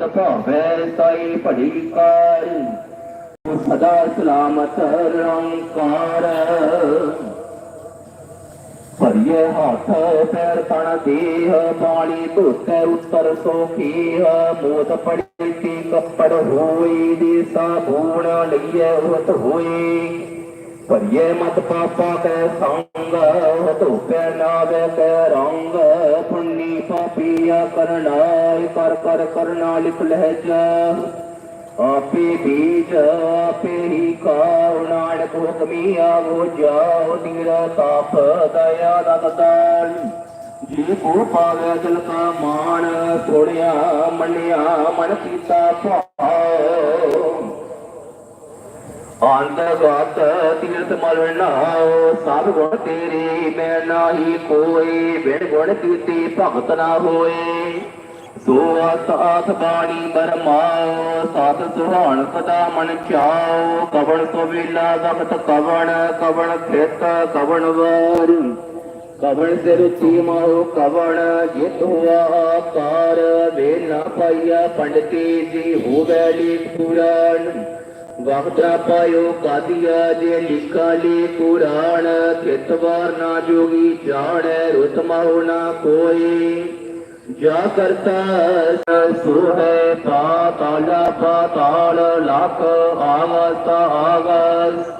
ਇੱਕ ਵਾਰ ਜੋ ਸਾਈ ਭੜੀ ਕਾਰ। ਸਦਾ ਸਲਾਮਤ ਰੰਕਾਰ ਭਰੀਏ ਹੱਥ ਪੈਰ ਤਣ ਦੇਹ ਪਾਣੀ ਧੋਤੇ ਉੱਤਰ ਸੋਖੀ। ਮੋਤ ਪੜੀ ਤੀ ਕੱਪੜ ਹੋਈ ਦੀ ਸਾਬੂਣ ਲਈਏ ਉਤ ਹੋਈ। ਭਰੀਏ ਮਤ ਪਾਪਾ ਕੈ ਸੰਗ, ਧੋਪੇ ਨਾਵੇ ਕੈ ਰੰਗ। ਪਿਆ ਪਾਪੀਆ ਕਰਨਾਇ ਕਰ ਕਰ ਕਰਨਾ ਲਿਖ ਲਹਿਜ ਆਪੇ ਬੀਜ, ਆਪੇ ਹੀ ਖਾਉ ਨਾਨਕ ਹੁਕਮੀ ਆਵੋ, ਜਾਓ ਨੀਰਾ ਤਾਪ ਦਇਆ ਦਤਦਾਨ ਜੀ ਕੋ ਪਾਵੇ ਦਿਲ ਕਾ ਮਾਨ ਸੋੜਿਆ ਮੰਨਿਆ, ਮਨ ਕੀਤਾ ਭਾਉ ਅੰਤਗਤ ਤੀਰਥ ਮਲ ਨਾਉ ਸਭ ਗੁਣ ਤੇਰੇ, ਮੈਂ ਨਾਹੀ ਕੋਈ ਬਿਨ ਗੁਣ ਕੀਤੀ ਭਗਤ ਨਾ ਹੋਏ। ਸੋ ਆਤ ਬਾਣੀ ਬਰਮਾਉ ਸਤ ਸੁਹਾਣ ਸਦਾ ਮਨ ਚਾਉ, ਕਵਣ ਸੋ ਵੇਲਾ ਵਕਤ ਕਵਣ ਕਵਣ ਖੇਤ ਕਵਣ ਵਾਰ। ਕਵਣ ਸਿਰ ਚੀਮਾਉ ਕਵਣ, ਜਿਤ ਹੋਆ ਆਕਾਰ ਵੇ ਨਾ ਪੰਡਤੀ, ਜੀ ਹੋਵੇ ਲੀਕ ਪੁਰਾਣ। ਵਕਤਾ ਪਾਇਓ ਕਾਦੀਆ ਜੇ ਲਿਖਾਲੀ ਕੁਰਾਨ ਕਿਤਵਾਰ ਨਾ ਜੋਗੀ ਜਾਣੈ, ਰੁਤ ਨਾ ਕੋਈ। ਜਾ ਕਰਤਾ ਸੋ ਹੈ ਪਾਤਾਲਾ ਪਾਤਾਲ, ਲਖ ਆਗਸ ਆਗਸ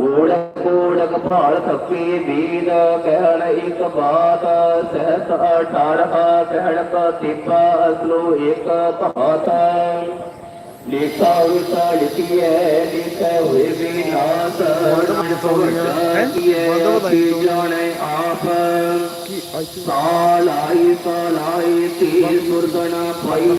ਓੜਕ ਓੜਕ ਭਾਲ ਥੱਕੀ ਬੀਦ ਕਹਿਣ ਇੱਕ ਬਾਤ, ਸਹਿਤ ਅਠਾਰਹ ਕਹਿਣ ਕਾ ਤਿਪਾ ਅਸਲੋ ਇੱਕ ਭਾਤਾ। ਲਿਖਾ ਉਤਾ ਲਿਖੀਐ ਲਿਖੇ ਹੋਏ ਵੀ ਨਾਸ ਕੀਏ ਕੀ ਜਾਣੇ ਆਪ। ਸਾਲਾਈ ਸਾਲਾਈ ਤੀ ਸੁਰਗਣਾ ਪਾਈ